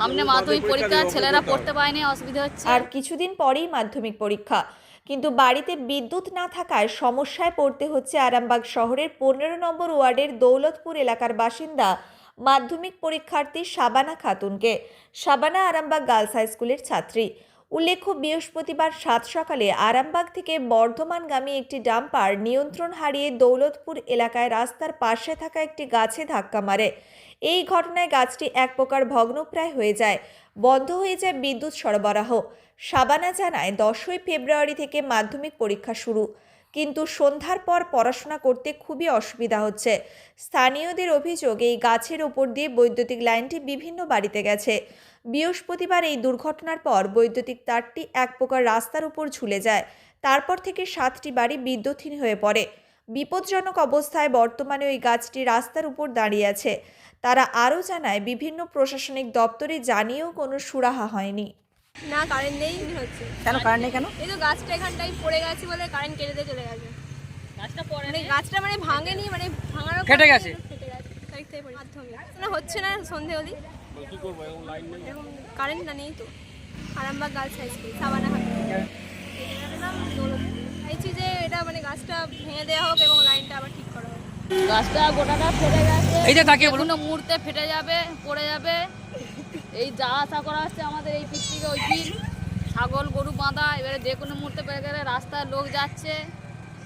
সামনে মাধ্যমিক পরীক্ষা ছেলেরা পড়তে পায়নি অসুবিধা হচ্ছে। আর কিছুদিন পরেই মাধ্যমিক পরীক্ষা। কিন্তু বাড়িতে বিদ্যুৎ না থাকায় সমস্যায় পড়তে হচ্ছে আরামবাগ শহরের পনেরো নম্বর ওয়ার্ডের দৌলতপুর এলাকার বাসিন্দা মাধ্যমিক পরীক্ষার্থী শাবানা খাতুনকে। শাবানা আরামবাগ গার্লস হাই স্কুলের ছাত্রী। উল্লেখ্য, বৃহস্পতিবার সাত সকালে আরামবাগ থেকে বর্ধমানগামী একটি ডাম্পার নিয়ন্ত্রণ হারিয়ে দৌলতপুর এলাকায় রাস্তার পাশে থাকা একটি গাছে ধাক্কা মারে। এই ঘটনায় গাছটি এক প্রকার ভগ্নপ্রায় হয়ে যায়। বন্ধ হয়ে যায় বিদ্যুৎ সরবরাহ। সাবানা জানায়, দশই ফেব্রুয়ারি থেকে মাধ্যমিক পরীক্ষা শুরু। কিন্তু সন্ধ্যার পর পড়াশোনা করতে খুবই অসুবিধা হচ্ছে। স্থানীয়দের অভিযোগ, এই গাছের ওপর দিয়ে বৈদ্যুতিক লাইনটি বিভিন্ন বাড়িতে গেছে। বৃহস্পতিবার এই দুর্ঘটনার পর বৈদ্যুতিক তারটি এক প্রকার রাস্তার উপর ঝুলে যায়। তারপর থেকে সাতটি বাড়ি বিদ্যুৎহীন হয়ে পড়ে। বিপজ্জনক অবস্থায় বর্তমানে ওই গাছটি রাস্তার উপর দাঁড়িয়ে আছে। তারা আরও জানায় বিভিন্ন প্রশাসনিক দপ্তরে জানিয়েও কোনো সুরাহা হয়নি। না কারেন্ট নেই হচ্ছে। কেন কারেন্ট নেই কেন? এই তো গাছটা এখানটাই পড়ে গেছে বলে কারেন্ট কেটে দিয়ে চলে গেছে। গাছটা পড়ে মানে গাছটা মানে ভাঙেনি মানে ভাঙারও কেটে গেছে? ফেটে গেছে। তারিখ থেকে পড়ে- মাধ্যমিক না হচ্ছে না সন্ধে হলি এরকম কারেন্ট না নেই তো। Arambagh girls high school Sabana Hat. নাম চাইছি যে এটা মানে গাছটা ভেঙে দেওয়া হোক এবং লাইনটা আবার ঠিক করা হোক। গাছটা গোটাটা ফেটে গেছে। এই যে তাকিয়ে বলুন। মুহূর্তে ফেটে যাবে পড়ে যাবে। এই যা আশা করা হচ্ছে আমাদের এই পিঠ থেকে ওই পিঠ ছাগল গরু বাঁধা এবারে যে কোনো মুহূর্তে পেয়ে গেলে রাস্তায় লোক যাচ্ছে।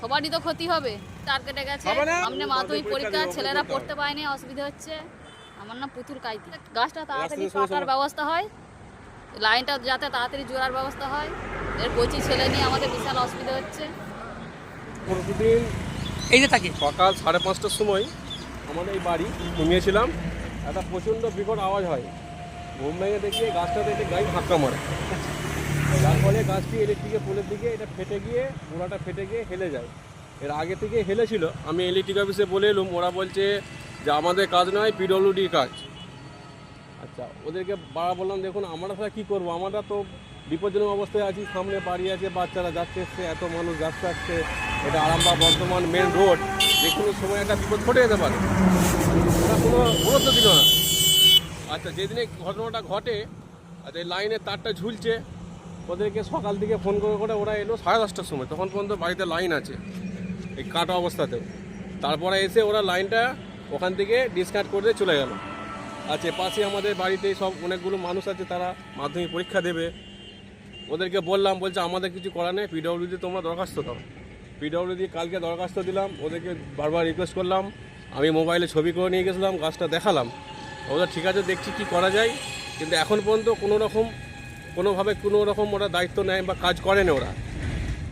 সবারই তো ক্ষতি হবে। তার কেটে গেছে সামনে মাধ্যমিক পরীক্ষা ছেলেরা পড়তে পায়নি অসুবিধা হচ্ছে। আমার নাম পুতুল কাইতি। গাছটা তাড়াতাড়ি কাটার ব্যবস্থা হয় লাইনটা যাতে তাড়াতাড়ি জোড়ার ব্যবস্থা হয়। এর কচি ছেলে নিয়ে আমাদের বিশাল অসুবিধা হচ্ছে। প্রতিদিন এই যে থাকি সকাল সাড়ে পাঁচটার সময় আমাদের এই বাড়ি ঘুমিয়েছিলাম। একটা প্রচণ্ড বিকট আওয়াজ হয়। ঘুম ভেঙে দেখি গাছটাতে একটি গাড়ি ধাক্কা মারে। যার ফলে গাছটি ইলেকট্রিকের পোলের দিকে এটা ফেটে গিয়ে গোড়াটা ফেটে গিয়ে হেলে যায়। এর আগে থেকে হেলেছিল। আমি ইলেকট্রিক অফিসে বলে এলুম ওরা বলছে যে আমাদের কাজ নয় পিডব্লিউডির কাজ। আচ্ছা ওদেরকে বাড়া বললাম, দেখুন, আমরা তাহলে কী করব? আমরা তো বিপজ্জনক অবস্থায় আছি, সামনে বাড়ি আছে, বাচ্চারা যাচ্ছে এসছে এত মানুষ যাচ্ছে, আসছে। এটা আরামবা বর্ধমান মেন রোড যে কোনো সময় একটা বিপদ ঘটে যেতে পারে। ওরা কোনো গুরুত্ব দিল না। আচ্ছা যেদিনে ঘটনাটা ঘটে আচ্ছা এই লাইনের তারটা ঝুলছে, ওদেরকে সকাল থেকে ফোন করে করে ওরা এলো সাড়ে দশটার সময়। তখন পর্যন্ত বাড়িতে লাইন আছে, এই কাটা অবস্থাতেও। তারপরে এসে ওরা লাইনটা ওখান থেকে ডিসকানেক্ট করে চলে গেল। আছে পাশে আমাদের বাড়িতে সব অনেকগুলো মানুষ আছে, তারা মাধ্যমিক পরীক্ষা দেবে। ওদেরকে বললাম, বলছে, আমাদের কিছু করার নেই পিডব্লিউডি তোমরা দরখাস্ত দাও। পিডব্লিউডি কালকে দরখাস্ত দিলাম, ওদেরকে বারবার রিকোয়েস্ট করলাম। আমি মোবাইলে ছবি করে নিয়ে গেছিলাম, গাছটা দেখালাম। ওদের ঠিক আছে, দেখছি কি করা যায়। কিন্তু এখন পর্যন্ত কোনো রকম, কোনোভাবে কোনো রকম ওরা দায়িত্ব নেয় বা কাজ করেন ওরা।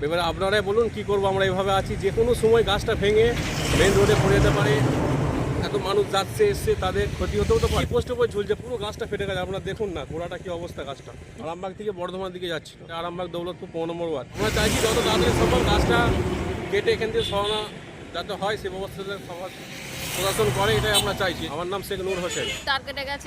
এবারে আপনারাই বলুন, কি করব? আমরা এইভাবে আছি যে কোনো সময় গাছটা ভেঙে মেন রোডে পড়ে যেতে পারে। এত মানুষ যাচ্ছে এসছে তাদের ক্ষতি হতেও তো পারে। পোস্ট উপরে ঝুলছে পুরো গাছটা ফেটে গেছে। আপনারা দেখুন না গোড়াটা কি অবস্থা গাছটা। আরামবাগ থেকে বর্ধমান দিকে যাচ্ছে আরামবাগ দৌলতপুর পনেরো নম্বর ওয়ার্ড। আমরা চাইছি যত তাড়াতাড়ি সম্ভব গাছটা কেটে এখান থেকে সরানো যাতে হয় সে ব্যবস্থা প্রশাসন করে এটাই আমরা চাইছি। আমার নাম শেখ নূর হোসেন। তার কেটে গেছে।